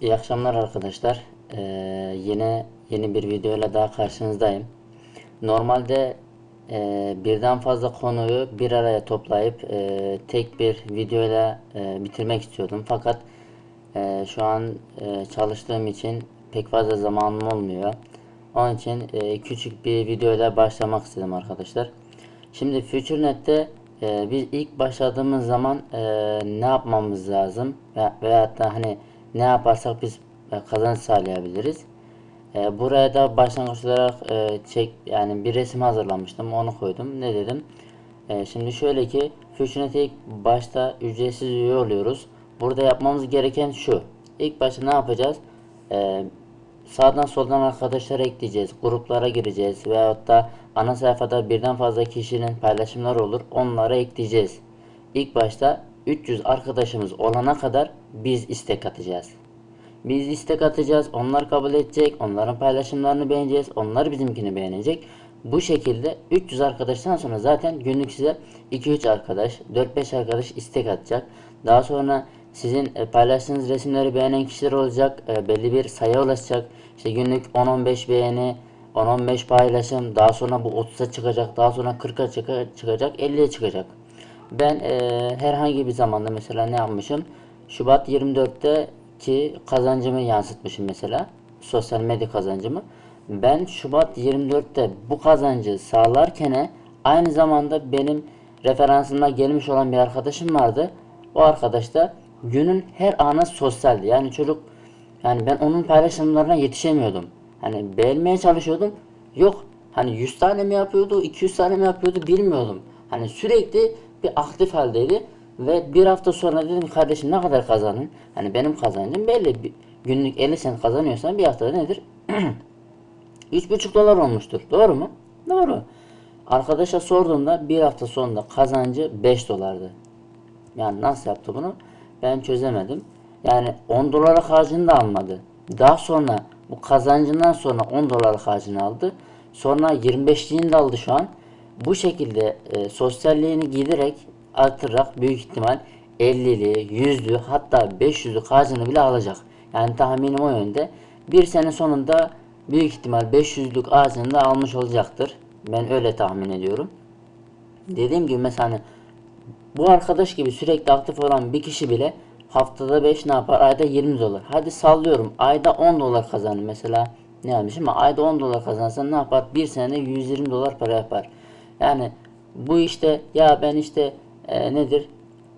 İyi akşamlar arkadaşlar. Ee, yine yeni bir videoyla daha karşınızdayım. Normalde e, birden fazla konuyu bir araya toplayıp e, tek bir videoyla e, bitirmek istiyordum. Fakat e, şu an e, çalıştığım için pek fazla zamanım olmuyor. Onun için e, küçük bir videoyla başlamak istedim arkadaşlar. Şimdi FutureNet'te e, biz ilk başladığımız zaman e, ne yapmamız lazım ve veyahut da hani ne yaparsak biz e, kazanç sağlayabiliriz. E, buraya da başlangıç olarak e, çek yani bir resim hazırlamıştım onu koydum. Ne dedim? Şimdi şöyle ki FutureNet'e ilk başta ücretsiz üye oluyoruz. Burada yapmamız gereken şu. İlk başta ne yapacağız? Sağdan soldan arkadaşlar ekleyeceğiz. Gruplara gireceğiz. Veyahut da ana sayfada birden fazla kişinin paylaşımları olur. Onlara ekleyeceğiz. İlk başta 300 arkadaşımız olana kadar biz istek atacağız. Biz istek atacağız. Onlar kabul edecek. Onların paylaşımlarını beğeneceğiz. Onlar bizimkini beğenecek. Bu şekilde 300 arkadaştan sonra zaten günlük size 2-3 arkadaş, 4-5 arkadaş istek atacak. Daha sonra sizin e, paylaştığınız resimleri beğenen kişiler olacak. E, belli bir sayı ulaşacak. İşte günlük 10-15 beğeni, 10-15 paylaşım. Daha sonra bu 30'a çıkacak. Daha sonra 40'a çıkacak. 50'ye çıkacak. Ben e, herhangi bir zamanda mesela ne yapmışım? Şubat 24'te ki kazancımı yansıtmışım mesela. Sosyal medya kazancımı. Ben Şubat 24'te bu kazancı sağlarken aynı zamanda benim referansımda gelmiş olan bir arkadaşım vardı. O arkadaş da günün her anı sosyaldi. Yani çocuk yani ben onun paylaşımlarına yetişemiyordum. Hani beğenmeye çalışıyordum. Yok hani 100 tane mi yapıyordu, 200 tane mi yapıyordu bilmiyordum. Hani sürekli bir aktif haldeydi. Ve bir hafta sonra dedim kardeşim ne kadar kazandın? Hani benim kazancım belli. Bir günlük 50 sent kazanıyorsan bir haftada nedir? 3,5 dolar olmuştur. Doğru mu? Doğru. Arkadaşa sorduğumda bir hafta sonunda kazancı 5 dolardı. Yani nasıl yaptı bunu? Ben çözemedim. Yani 10 dolarlık harcını da almadı. Daha sonra bu kazancından sonra 10 dolarlık harcını aldı. Sonra 25'liğini de aldı şu an. Bu şekilde e, sosyalliğini giderek artırarak büyük ihtimal 50'li, 100'lü hatta 500'lü harcını bile alacak. Yani tahminim o yönde. Bir sene sonunda büyük ihtimal 500'lük ağacını da almış olacaktır. Ben öyle tahmin ediyorum. Dediğim gibi mesela hani bu arkadaş gibi sürekli aktif olan bir kişi bile haftada 5 ne yapar? Ayda 20 dolar. Hadi sallıyorum. Ayda 10 dolar kazanır. Mesela ne yapmış ama ayda 10 dolar kazansan ne yapar? Bir sene 120 dolar para yapar. Yani bu işte ya ben işte e, nedir?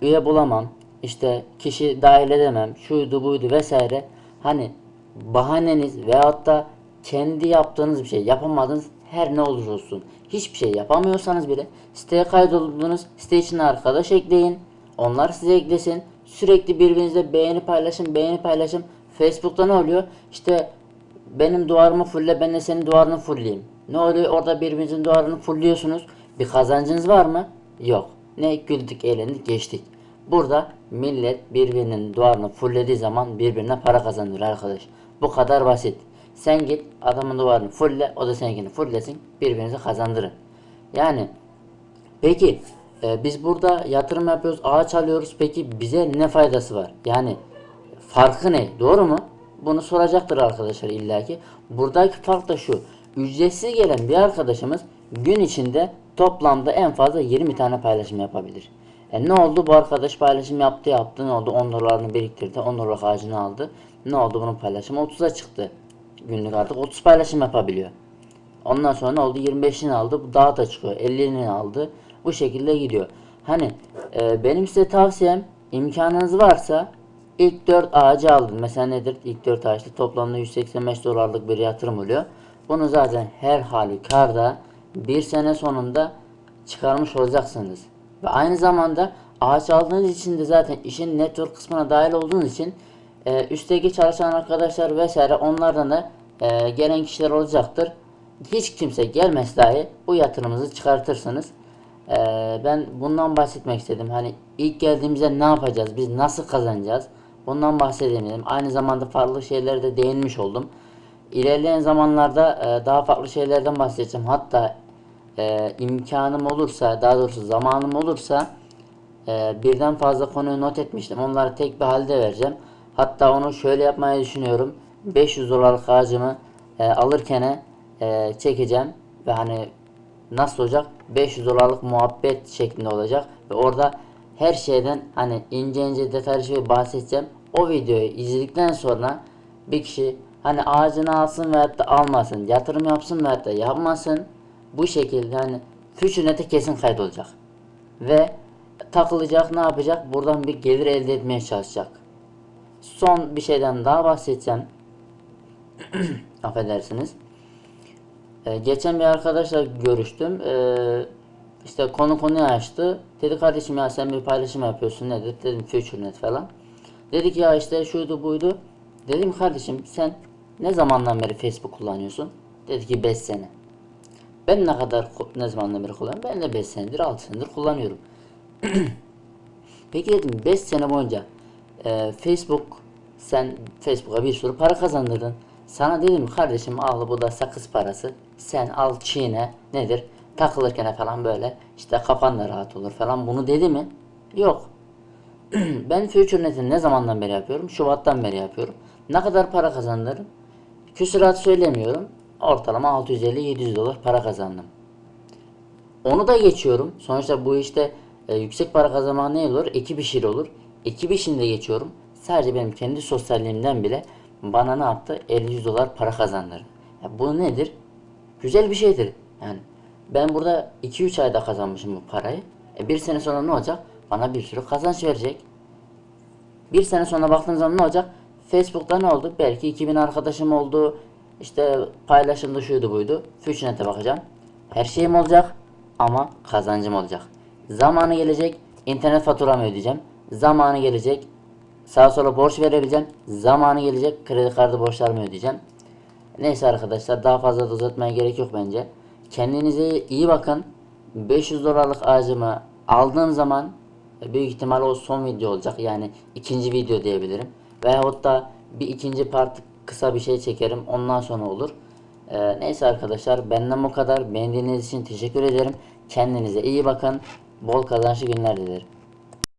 Üye bulamam. İşte kişi dahil edemem. Şuydu buydu vesaire. Hani bahaneniz veyahut da kendi yaptığınız bir şey yapamadınız her ne olursa olsun. Hiçbir şey yapamıyorsanız bile siteye kaydoldunuz. Site içine arkadaş ekleyin. Onlar size eklesin. Sürekli birbirinizle beğeni paylaşın, beğeni paylaşın. Facebook'ta ne oluyor? İşte benim duvarımı fulle, ben de senin duvarını fullleyeyim. Ne oluyor? Orada birbirinizin duvarını fullliyorsunuz. Bir kazancınız var mı? Yok. Ne güldük, eğlendik, geçtik. Burada millet birbirinin duvarını fulllediği zaman birbirine para kazanır arkadaş. Bu kadar basit. Sen git adamın duvarını fulle, o da seninkini fulllesin. Birbirinizi kazandırın. Yani peki e, biz burada yatırım yapıyoruz, ağaç alıyoruz. Peki bize ne faydası var? Yani farkı ne? Doğru mu? Bunu soracaktır arkadaşlar illaki. Buradaki fark da şu. Ücretsiz gelen bir arkadaşımız gün içinde toplamda en fazla 20 tane paylaşım yapabilir. E ne oldu? Bu arkadaş paylaşım yaptı yaptı. Ne oldu? 10 dolarını biriktirdi. 10 dolar ağacını aldı. Ne oldu bunun paylaşımı? 30'a çıktı. Günlük artık 30 paylaşım yapabiliyor. Ondan sonra ne oldu? 25'ini aldı. Bu daha da çıkıyor. 50'ini aldı. Bu şekilde gidiyor. Hani e, benim size tavsiyem imkanınız varsa ilk 4 ağacı aldın. Mesela nedir? İlk 4 ağaçta toplamda 185 dolarlık bir yatırım oluyor. Bunu zaten her halükarda bir sene sonunda çıkarmış olacaksınız. Ve aynı zamanda ağaç aldığınız için de zaten işin network kısmına dahil olduğunuz için e, üstteki çalışan arkadaşlar vesaire onlardan da e, gelen kişiler olacaktır. Hiç kimse gelmez dahi bu yatırımınızı çıkartırsınız. E, ben bundan bahsetmek istedim. Hani ilk geldiğimizde ne yapacağız? Biz nasıl kazanacağız? Bundan bahsedeyim dedim. Aynı zamanda farklı şeylere de değinmiş oldum. İlerleyen zamanlarda e, daha farklı şeylerden bahsedeceğim. Hatta e, imkanım olursa, daha doğrusu zamanım olursa e, birden fazla konuyu not etmiştim. Onları tek bir halde vereceğim. Hatta onu şöyle yapmayı düşünüyorum. 500 dolarlık ağacımı e, alırken e, çekeceğim ve hani nasıl olacak? 500 dolarlık muhabbet şeklinde olacak ve orada her şeyden hani ince ince detaylı şey bahsedeceğim. O videoyu izledikten sonra bir kişi hani ağacını alsın veyahut da almasın, yatırım yapsın veyahut da yapmasın bu şekilde hani FutureNet'e kesin kaydolacak. Ve takılacak ne yapacak? Buradan bir gelir elde etmeye çalışacak. Son bir şeyden daha bahsedeceğim. Affedersiniz. Ee, geçen bir arkadaşla görüştüm. Ee, işte konu konuyu açtı. Dedi kardeşim ya sen bir paylaşım yapıyorsun nedir? Dedim FutureNet falan. Dedi ki ya işte şuydu buydu. Dedim kardeşim sen ne zamandan beri Facebook kullanıyorsun? Dedi ki 5 sene. Ben ne kadar ne zamandan beri kullanıyorum? Ben de 5 senedir 6 senedir kullanıyorum. Peki dedim 5 sene boyunca e, Facebook sen Facebook'a bir sürü para kazandırdın. Sana dedim kardeşim al bu da sakız parası. Sen al çiğne nedir? Takılırken falan böyle işte kafan da rahat olur falan. Bunu dedi mi? Yok. ben FutureNet'i ne zamandan beri yapıyorum? Şubat'tan beri yapıyorum. Ne kadar para kazandırdım? Küsurat söylemiyorum. Ortalama 650-700 dolar para kazandım. Onu da geçiyorum. Sonuçta bu işte e, yüksek para kazanmak ne olur? Ekip işi olur. Ekip işini de geçiyorum. Sadece benim kendi sosyalliğimden bile bana ne yaptı? 50 dolar para kazandırdı. Ya bu nedir? Güzel bir şeydir. Yani ben burada 2-3 ayda kazanmışım bu parayı. E bir sene sonra ne olacak? Bana bir sürü kazanç verecek. Bir sene sonra baktığınız zaman ne olacak? Facebook'ta ne oldu? Belki 2000 arkadaşım oldu. İşte paylaşımda şuydu buydu. FutureNet'e bakacağım. Her şeyim olacak ama kazancım olacak. Zamanı gelecek internet faturamı ödeyeceğim. Zamanı gelecek sağa sola borç verebileceğim. Zamanı gelecek kredi kartı borçlarımı ödeyeceğim. Neyse arkadaşlar daha fazla da uzatmaya gerek yok bence. Kendinize iyi bakın. 500 dolarlık ağacımı aldığım zaman büyük ihtimal o son video olacak. Yani ikinci video diyebilirim. Veyahut da bir ikinci part kısa bir şey çekerim. Ondan sonra olur. Ee, neyse arkadaşlar benden bu kadar. Beğendiğiniz için teşekkür ederim. Kendinize iyi bakın. Bol kazançlı günler dilerim.